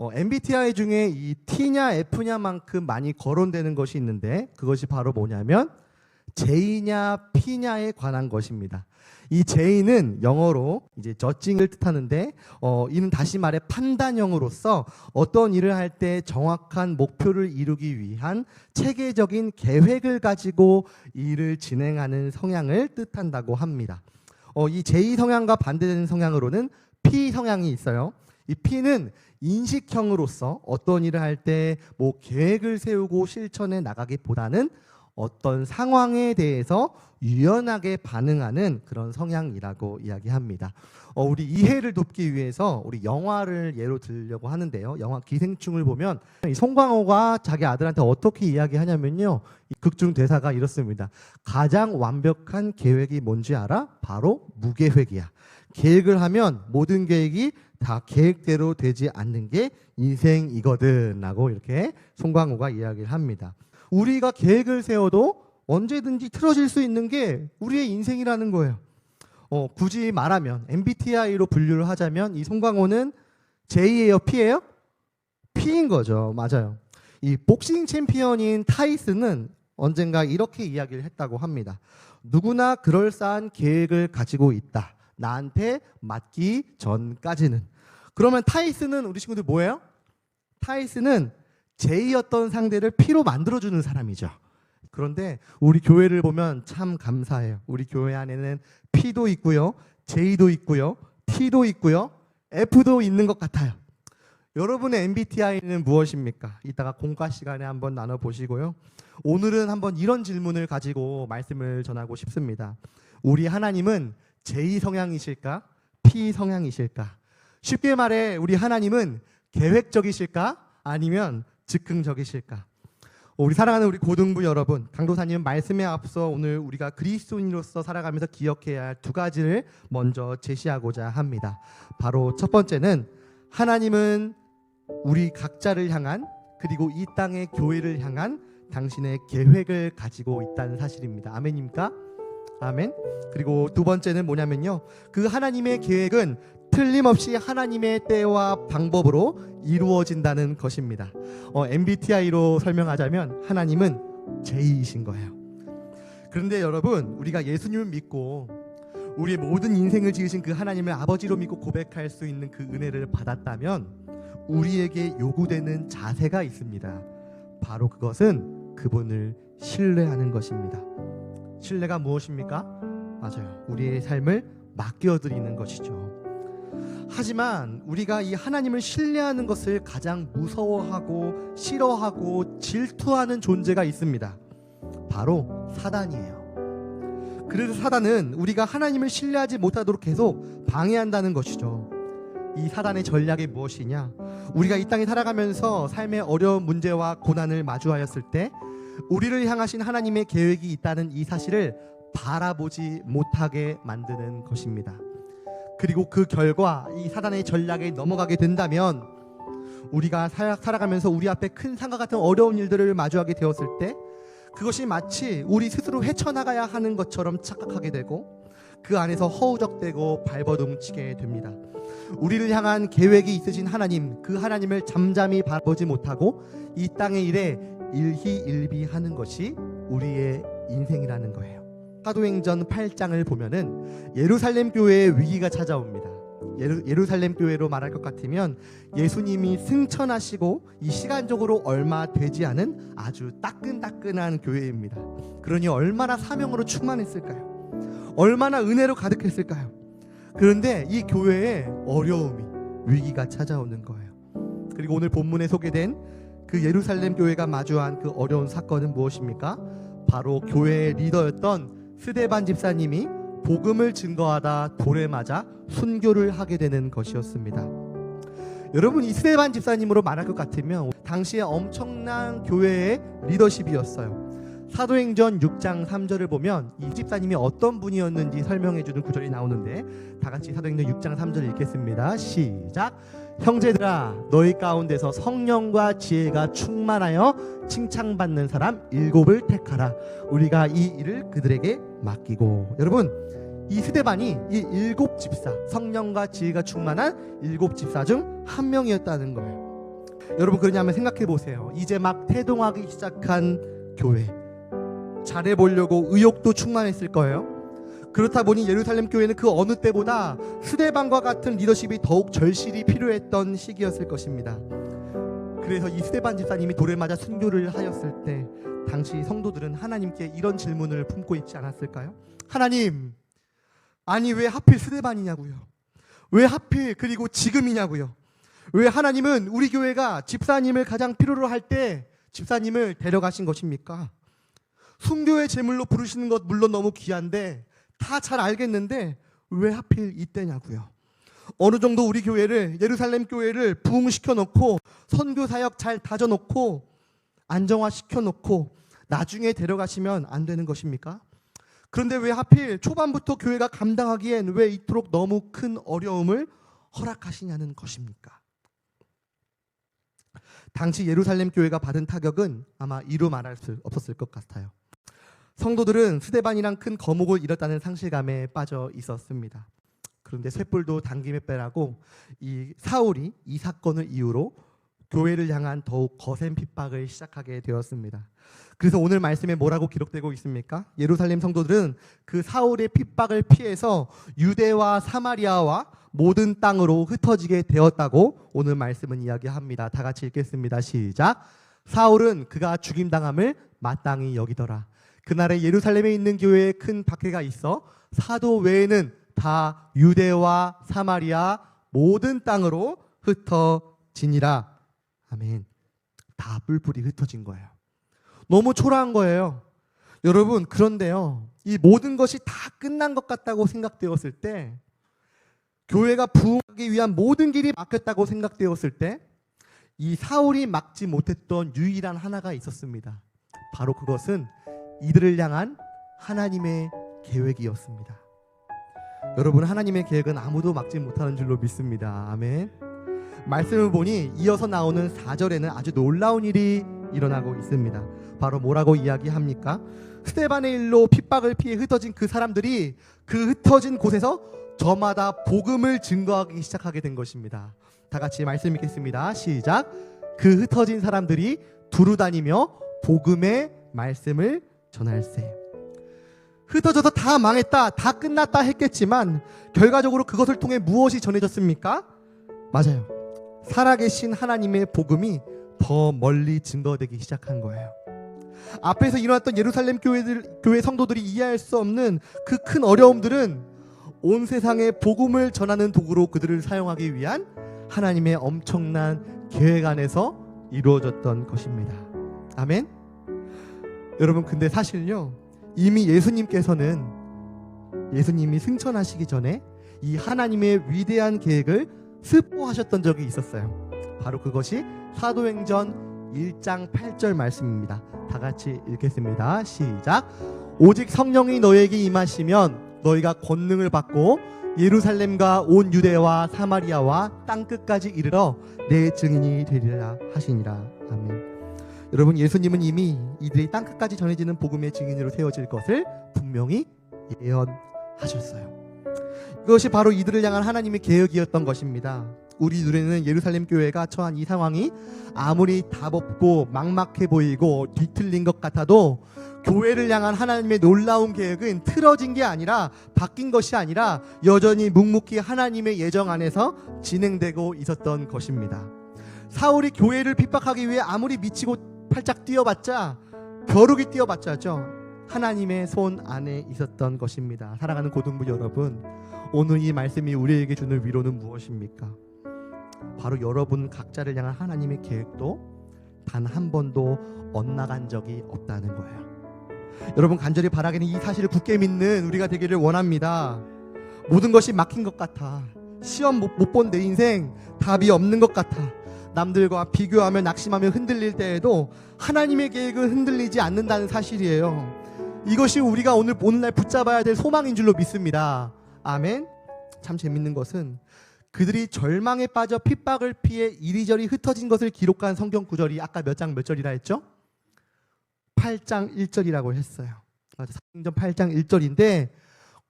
어, MBTI 중에 이 T냐 F냐만큼 많이 거론되는 것이 있는데 그것이 바로 뭐냐면 J냐 P냐에 관한 것입니다. 이 J는 영어로 이제 저칭을 뜻하는데 어, 이는 다시 말해 판단형으로서 어떤 일을 할 때 정확한 목표를 이루기 위한 체계적인 계획을 가지고 일을 진행하는 성향을 뜻한다고 합니다. 어, 이 J 성향과 반대되는 성향으로는 P 성향이 있어요. 이 P는 인식형으로서 어떤 일을 할 때 뭐 계획을 세우고 실천해 나가기보다는 어떤 상황에 대해서 유연하게 반응하는 그런 성향이라고 이야기합니다. 어, 우리 이해를 돕기 위해서 우리 영화를 예로 들려고 하는데요. 영화 기생충을 보면 이 송광호가 자기 아들한테 어떻게 이야기하냐면요. 이 극중 대사가 이렇습니다. 가장 완벽한 계획이 뭔지 알아? 바로 무계획이야. 계획을 하면 모든 계획이 다 계획대로 되지 않는 게 인생이거든라고 이렇게 송광호가 이야기를 합니다. 우리가 계획을 세워도 언제든지 틀어질 수 있는 게 우리의 인생이라는 거예요. 어, 굳이 말하면 MBTI로 분류를 하자면 이 송광호는 J예요, P예요? P인 거죠. 맞아요. 이 복싱 챔피언인 타이슨은 언젠가 이렇게 이야기를 했다고 합니다. 누구나 그럴싸한 계획을 가지고 있다. 나한테 맞기 전까지는. 그러면 타이슨은 우리 친구들 뭐예요? 타이슨은 J였던 상대를 P로 만들어주는 사람이죠. 그런데 우리 교회를 보면 참 감사해요. 우리 교회 안에는 P도 있고요, J도 있고요, T도 있고요, F도 있는 것 같아요. 여러분의 MBTI는 무엇입니까? 이따가 공과 시간에 한번 나눠 보시고요. 오늘은 한번 이런 질문을 가지고 말씀을 전하고 싶습니다. 우리 하나님은 J 성향이실까? P 성향이실까? 쉽게 말해 우리 하나님은 계획적이실까? 아니면 즉흥적이실까? 우리 사랑하는 우리 고등부 여러분, 강도사님 말씀에 앞서 오늘 우리가 그리스도인으로서 살아가면서 기억해야 할 두 가지를 먼저 제시하고자 합니다. 바로 첫 번째는 하나님은 우리 각자를 향한 그리고 이 땅의 교회를 향한 당신의 계획을 가지고 있다는 사실입니다. 아멘입니까? 아멘. 그리고 두 번째는 뭐냐면요. 그 하나님의 계획은 틀림없이 하나님의 때와 방법으로 이루어진다는 것입니다. 어, MBTI로 설명하자면 하나님은 J이신 거예요. 그런데 여러분, 우리가 예수님을 믿고 우리의 모든 인생을 지으신 그 하나님을 아버지로 믿고 고백할 수 있는 그 은혜를 받았다면 우리에게 요구되는 자세가 있습니다. 바로 그것은 그분을 신뢰하는 것입니다. 신뢰가 무엇입니까? 맞아요. 우리의 삶을 맡겨드리는 것이죠. 하지만 우리가 이 하나님을 신뢰하는 것을 가장 무서워하고 싫어하고 질투하는 존재가 있습니다. 바로 사단이에요. 그래서 사단은 우리가 하나님을 신뢰하지 못하도록 계속 방해한다는 것이죠. 이 사단의 전략이 무엇이냐? 우리가 이 땅에 살아가면서 삶의 어려운 문제와 고난을 마주하였을 때 우리를 향하신 하나님의 계획이 있다는 이 사실을 바라보지 못하게 만드는 것입니다. 그리고 그 결과 이 사단의 전략에 넘어가게 된다면 우리가 살- 살아가면서 우리 앞에 큰 상과 같은 어려운 일들을 마주하게 되었을 때 그것이 마치 우리 스스로 헤쳐나가야 하는 것처럼 착각하게 되고 그 안에서 허우적대고 발버둥치게 됩니다. 우리를 향한 계획이 있으신 하나님, 그 하나님을 잠잠히 바라보지 못하고 이 땅의 일에 일희일비하는 것이 우리의 인생이라는 거예요. 사도행전 8장을 보면은 예루살렘 교회에 위기가 찾아옵니다. 예루, 예루살렘 교회로 말할 것 같으면 예수님이 승천하시고 이 시간적으로 얼마 되지 않은 아주 따끈따끈한 교회입니다. 그러니 얼마나 사명으로 충만했을까요? 얼마나 은혜로 가득했을까요? 그런데 이 교회에 어려움이 위기가 찾아오는 거예요. 그리고 오늘 본문에 소개된 그 예루살렘 교회가 마주한 그 어려운 사건은 무엇입니까? 바로 교회의 리더였던 스데반 집사님이 복음을 증거하다 돌에 맞아 순교를 하게 되는 것이었습니다. 여러분 이 스데반 집사님으로 말할 것 같으면 당시에 엄청난 교회의 리더십이었어요. 사도행전 6장 3절을 보면 이 집사님이 어떤 분이었는지 설명해 주는 구절이 나오는데 다 같이 사도행전 6장 3절 읽겠습니다. 시작. 형제들아 너희 가운데서 성령과 지혜가 충만하여 칭찬받는 사람 일곱을 택하라. 우리가 이 일을 그들에게 맡기고 여러분 이 스데반이 이 일곱 집사 성령과 지혜가 충만한 일곱 집사 중 한 명이었다는 거예요. 여러분 그러냐면 생각해 보세요. 이제 막 태동하기 시작한 교회. 잘해 보려고 의욕도 충만했을 거예요. 그렇다 보니 예루살렘 교회는 그 어느 때보다 스데반과 같은 리더십이 더욱 절실히 필요했던 시기였을 것입니다. 그래서 이 스데반 집사님이 돌을 맞아 순교를 하였을 때 당시 성도들은 하나님께 이런 질문을 품고 있지 않았을까요? 하나님, 아니 왜 하필 스데반이냐고요? 왜 하필 그리고 지금이냐고요? 왜 하나님은 우리 교회가 집사님을 가장 필요로 할 때 집사님을 데려가신 것입니까? 순교의 제물로 부르시는 것 물론 너무 귀한데 다 잘 알겠는데 왜 하필 이때냐고요? 어느 정도 우리 교회를 예루살렘 교회를 부흥시켜 놓고 선교 사역 잘 다져 놓고 안정화 시켜 놓고 나중에 데려가시면 안 되는 것입니까? 그런데 왜 하필 초반부터 교회가 감당하기엔 왜 이토록 너무 큰 어려움을 허락하시냐는 것입니까? 당시 예루살렘 교회가 받은 타격은 아마 이루 말할 수 없었을 것 같아요. 성도들은 스데반이랑 큰 거목을 잃었다는 상실감에 빠져 있었습니다. 그런데 쇠뿔도 당김에 빼라고 이 사울이 이 사건을 이유로 교회를 향한 더욱 거센 핍박을 시작하게 되었습니다. 그래서 오늘 말씀에 뭐라고 기록되고 있습니까? 예루살렘 성도들은 그 사울의 핍박을 피해서 유대와 사마리아와 모든 땅으로 흩어지게 되었다고 오늘 말씀은 이야기합니다. 다 같이 읽겠습니다. 시작. 사울은 그가 죽임 당함을 마땅히 여기더라. 그날에 예루살렘에 있는 교회에 큰 박해가 있어 사도 외에는 다 유대와 사마리아 모든 땅으로 흩어지니라. 아멘. 다 뿔뿔이 흩어진 거예요. 너무 초라한 거예요. 여러분, 그런데요. 이 모든 것이 다 끝난 것 같다고 생각되었을 때, 교회가 부흥하기 위한 모든 길이 막혔다고 생각되었을 때, 이 사울이 막지 못했던 유일한 하나가 있었습니다. 바로 그것은 이들을 향한 하나님의 계획이었습니다. 여러분, 하나님의 계획은 아무도 막지 못하는 줄로 믿습니다. 아멘. 말씀을 보니 이어서 나오는 4절에는 아주 놀라운 일이 일어나고 있습니다. 바로 뭐라고 이야기합니까? 스테반의 일로 핍박을 피해 흩어진 그 사람들이 그 흩어진 곳에서 저마다 복음을 증거하기 시작하게 된 것입니다. 다 같이 말씀 읽겠습니다. 시작. 그 흩어진 사람들이 두루 다니며 복음의 말씀을 전할세. 흩어져서 다 망했다, 다 끝났다 했겠지만 결과적으로 그것을 통해 무엇이 전해졌습니까? 맞아요. 살아계신 하나님의 복음이 더 멀리 증거되기 시작한 거예요. 앞에서 일어났던 예루살렘 교회들, 교회 성도들이 이해할 수 없는 그 큰 어려움들은 온 세상에 복음을 전하는 도구로 그들을 사용하기 위한 하나님의 엄청난 계획 안에서 이루어졌던 것입니다. 아멘. 여러분 근데 사실요 이미 예수님께서는 예수님이 승천하시기 전에 이 하나님의 위대한 계획을 스포하셨던 적이 있었어요. 바로 그것이 사도행전 1장 8절 말씀입니다. 다 같이 읽겠습니다. 시작. 오직 성령이 너에게 임하시면 너희가 권능을 받고 예루살렘과 온 유대와 사마리아와 땅 끝까지 이르러 내 증인이 되리라 하시니라. 아멘. 여러분 예수님은 이미 이들이 땅 끝까지 전해지는 복음의 증인으로 세워질 것을 분명히 예언하셨어요. 이것이 바로 이들을 향한 하나님의 계획이었던 것입니다. 우리 눈에는 예루살렘 교회가 처한 이 상황이 아무리 답 없고 막막해 보이고 뒤틀린 것 같아도 교회를 향한 하나님의 놀라운 계획은 틀어진 게 아니라 바뀐 것이 아니라 여전히 묵묵히 하나님의 예정 안에서 진행되고 있었던 것입니다. 사울이 교회를 핍박하기 위해 아무리 미치고 팔짝 뛰어봤자 벼룩이 뛰어봤자죠. 하나님의 손 안에 있었던 것입니다. 사랑하는 고등부 여러분, 오늘 이 말씀이 우리에게 주는 위로는 무엇입니까? 바로 여러분 각자를 향한 하나님의 계획도 단 한 번도 엇나간 적이 없다는 거예요. 여러분 간절히 바라기는 이 사실을 굳게 믿는 우리가 되기를 원합니다. 모든 것이 막힌 것 같아. 시험 못 본 내 인생 답이 없는 것 같아. 남들과 비교하며 낙심하며 흔들릴 때에도 하나님의 계획은 흔들리지 않는다는 사실이에요. 이것이 우리가 오늘 오늘날 붙잡아야 될 소망인 줄로 믿습니다. 아멘. 참 재밌는 것은 그들이 절망에 빠져 핍박을 피해 이리저리 흩어진 것을 기록한 성경 구절이 아까 몇 장 몇 절이라 했죠? 8장 1절이라고 했어요. 맞아. 사도행전 8장 1절인데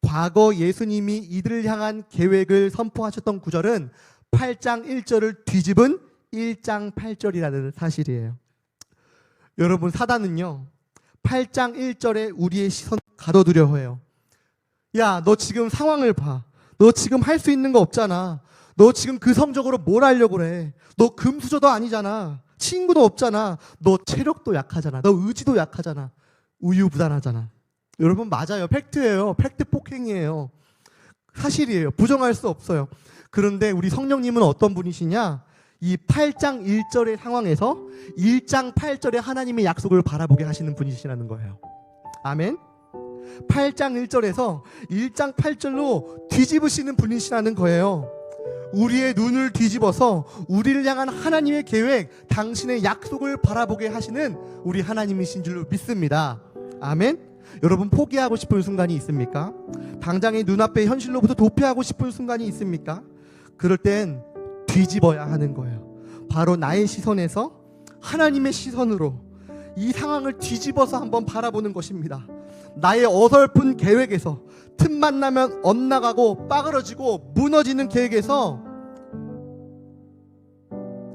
과거 예수님이 이들을 향한 계획을 선포하셨던 구절은 8장 1절을 뒤집은 1장 8절이라는 사실이에요. 여러분 사단은요. 8장 1절에 우리의 시선 가둬두려 해요. 야, 너 지금 상황을 봐. 너 지금 할 수 있는 거 없잖아. 너 지금 그 성적으로 뭘 하려고 그래. 너 금수저도 아니잖아. 친구도 없잖아. 너 체력도 약하잖아. 너 의지도 약하잖아. 우유부단하잖아. 여러분 맞아요. 팩트예요. 팩트 폭행이에요. 사실이에요. 부정할 수 없어요. 그런데 우리 성령님은 어떤 분이시냐? 이 8장 1절의 상황에서 1장 8절의 하나님의 약속을 바라보게 하시는 분이시라는 거예요. 아멘. 8장 1절에서 1장 8절로 뒤집으시는 분이시라는 거예요. 우리의 눈을 뒤집어서 우리를 향한 하나님의 계획, 당신의 약속을 바라보게 하시는 우리 하나님이신 줄로 믿습니다. 아멘. 여러분 포기하고 싶은 순간이 있습니까? 당장의 눈앞의 현실로부터 도피하고 싶은 순간이 있습니까? 그럴 땐 뒤집어야 하는 거예요. 바로 나의 시선에서 하나님의 시선으로 이 상황을 뒤집어서 한번 바라보는 것입니다. 나의 어설픈 계획에서 틈만 나면 엇나가고 빠그러지고 무너지는 계획에서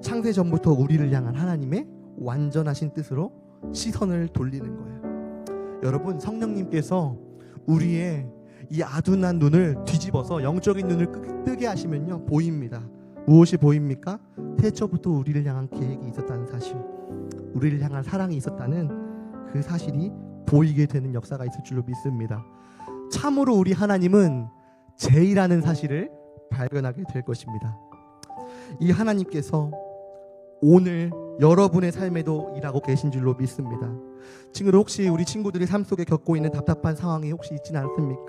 창세 전부터 우리를 향한 하나님의 완전하신 뜻으로 시선을 돌리는 거예요. 여러분 성령님께서 우리의 이 아둔한 눈을 뒤집어서 영적인 눈을 끄- 뜨게 하시면요 보입니다. 무엇이 보입니까? 태초부터 우리를 향한 계획이 있었다는 사실, 우리를 향한 사랑이 있었다는 그 사실이 보이게 되는 역사가 있을 줄로 믿습니다. 참으로 우리 하나님은 제이라는 사실을 발견하게 될 것입니다. 이 하나님께서 오늘 여러분의 삶에도 일하고 계신 줄로 믿습니다. 친구들 혹시 우리 친구들이 삶 속에 겪고 있는 답답한 상황이 혹시 있지는 않습니까?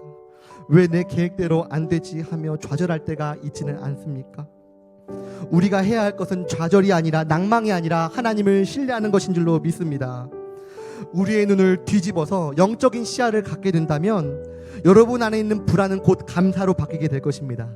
왜 내 계획대로 안 되지 하며 좌절할 때가 있지는 않습니까? 우리가 해야 할 것은 좌절이 아니라 낭망이 아니라 하나님을 신뢰하는 것인 줄로 믿습니다. 우리의 눈을 뒤집어서 영적인 시야를 갖게 된다면 여러분 안에 있는 불안은 곧 감사로 바뀌게 될 것입니다.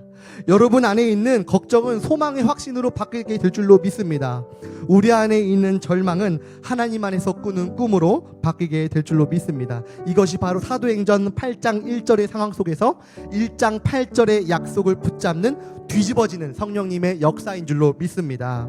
여러분 안에 있는 걱정은 소망의 확신으로 바뀌게 될 줄로 믿습니다. 우리 안에 있는 절망은 하나님 안에서 꾸는 꿈으로 바뀌게 될 줄로 믿습니다. 이것이 바로 사도행전 8장 1절의 상황 속에서 1장 8절의 약속을 붙잡는 뒤집어지는 성령님의 역사인 줄로 믿습니다.